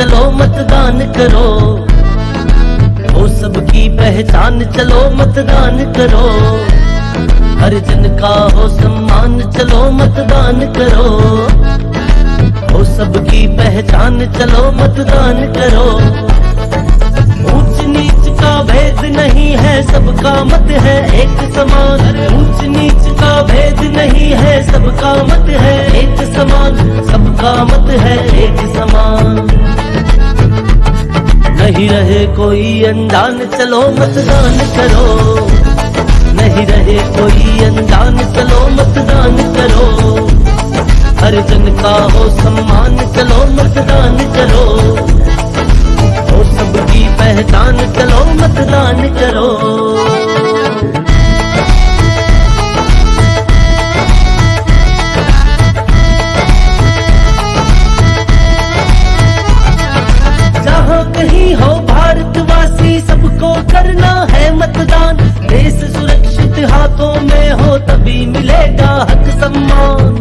चलो, मतदान करो। हो सबकी पहचान चलो, मतदान करो। हर जन का हो सम्मान, चलो, मतदान करो। हो सबकी पहचान चलो, मतदान करो। ऊंच नीच का भेद नहीं है, सबका मत है एक समान ऊंच नीच का भेद नहीं है, सबका मत है एक समान सबका मत है एक समान नहीं रहे कोई अनजान चलो मतदान करो। नहीं रहे कोई अनजान चलो मतदान करो। हर जन का हो सम्मान, चलो मतदान करो। हो सबकी पहचान, चलो मतदान करो। करना है मतदान। देश सुरक्षित हाथों में हो तभी मिलेगा हक सम्मान।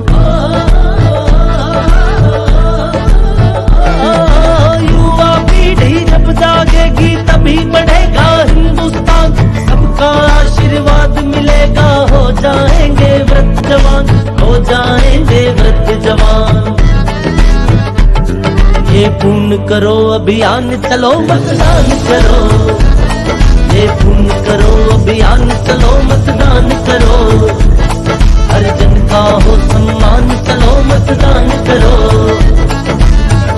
युवा पीढ़ी जब जागेगी तभी बढ़ेगा हिंदुस्तान। सबका आशीर्वाद मिलेगा, हो जाएँगे व्रत जवान, हो जाएँगे व्रत जवान। ये पूर्ण करो, अभियान चलो, मतदान करो। ये पूर्ण करो, अभियान चलो, मतदान करो। हर जन का हो सम्मान, चलो, मतदान करो।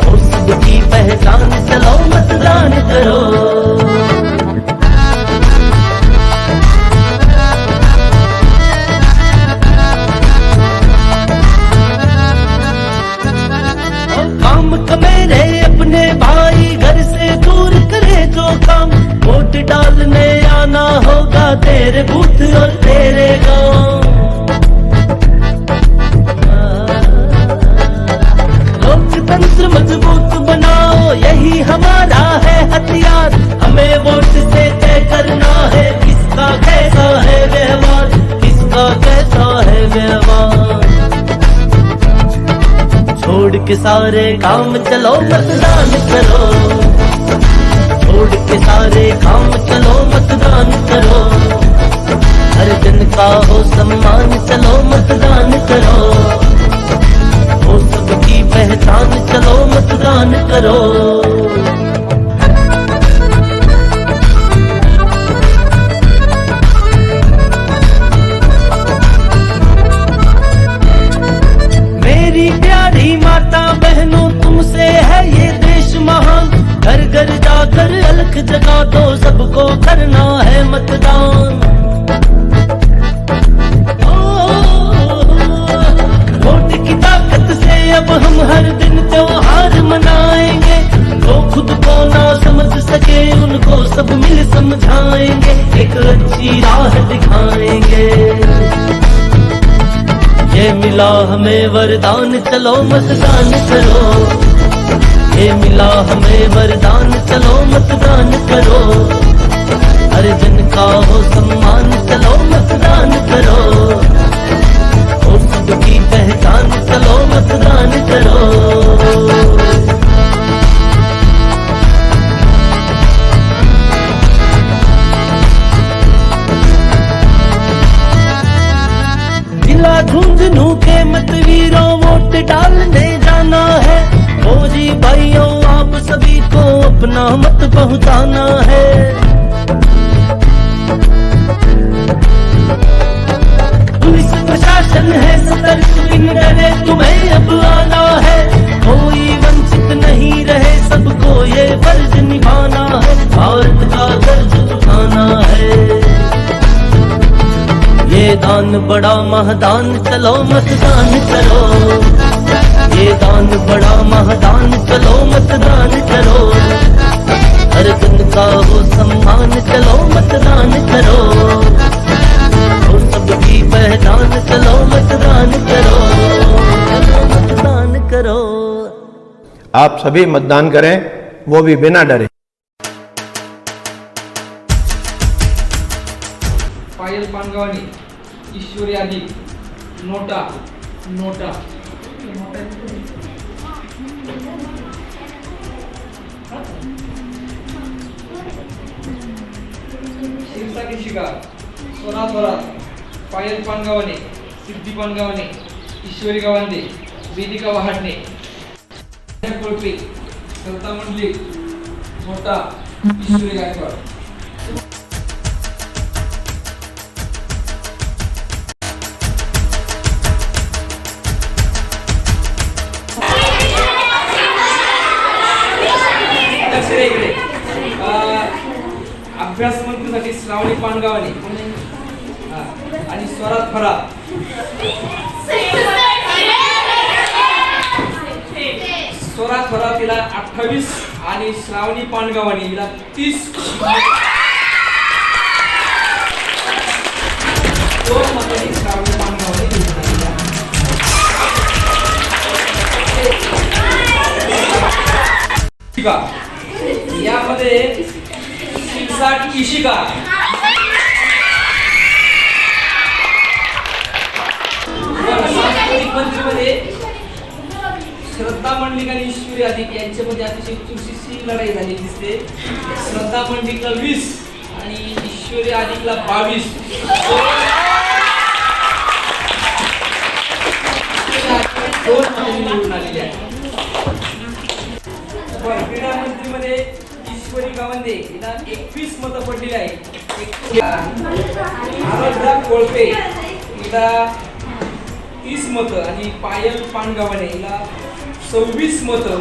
हो सबकी पहचान, चलो, मतदान करो। काम कमेरे अपने भाई, घर से दूर करे जो काम। वोट डालने आना होगा तेरे बूथ और तेरे गाँव। लोकतंत्र मज़बूत बनाओ, यही हमारा है हथियार। हमें वोट से तय करना है किसका कैसा है व्यवहार, किसका कैसा है व्यवहार। छोड़ के सारे काम चलो, मतदान करो। छोड़ के सारे काम चलो, मतदान करो। हर जन का हो सम्मान, चलो, मतदान करो। हो सबकी पहचान, चलो, मतदान करो। जाकर अलख जगा दो सबको करना है मतदान। वोट की ताकत से अब हम हर दिन त्योहार मनाएँगे। जो खुद को ना समझ सके, उनको सब मिल समझाएँगे। एक अच्छी राह दिखाएँगे। ये मिला हमें वरदान, चलो मतदान करो। ये मिला हमें वरदान, चलो मतदान करो। हर जन का हो सम्मान, चलो मतदान करो। हो सबकी पहचान, चलो मतदान करो। झुंझुनू के मतवीरों, वोट डालने जाना है। फौजी भाइयों, आप सभी को अपना मत पहुंचाना है। पुलिस प्रशासन है, सतर्क बिन डरे तुम्हें अब आना है। कोई वंचित नहीं रहे, सबको ये फ़र्ज़ निभाना है। भारत का कर्ज चुकाना है। ये दान बड़ा महदान, चलो मतदान करो। ये दान बड़ा महदान चलो मतदान करो हर जन का हो सम्मान चलो मतदान करो हो सबकी पहचान चलो मतदान करो मतदान करो। आप सभी मतदान करें वो भी बिना डरे। पायल पानगावणी ईश्वरी आदी नोटा नोटा। शिरसाटी शिकार सोना थोरात पायल पानगावाने सिद्धी पानगावाने ईश्वरी गावांदे वेदिका वहाडणे कोळपे सविता मंडली मोठा ईश्वरी गायकवाड. लक्ष इकडे. अभ्यास मंत्रीसाठी श्रावणी पानगावाने. आणि स्वरात फरा. स्वरात फरा तिला अठ्ठावीस आणि श्रावणी पानगावाने तिला तीस. दोन मतांनी श्रावणी पानगावाने आहे. यामध्ये शिरसाट इशिका. मंत्रीमध्ये श्रद्धा मंडलिक आणि ईश्वरी अधिक यांच्यामध्ये अतिशय चुशीची लढाई झाली दिसते. श्रद्धा मंडलिकला वीस आणि ईश्वरी अधिकला बावीस. दोन निवडून आलेली आहे क्रीडा मंत्रीमध्ये ईश्वरी गावंदे हिला एकवीस मतं पडलेली आहे आराध्या कोळपे हिला तीस मतं आणि पायल पानगावाने हिला सव्वीस मतं.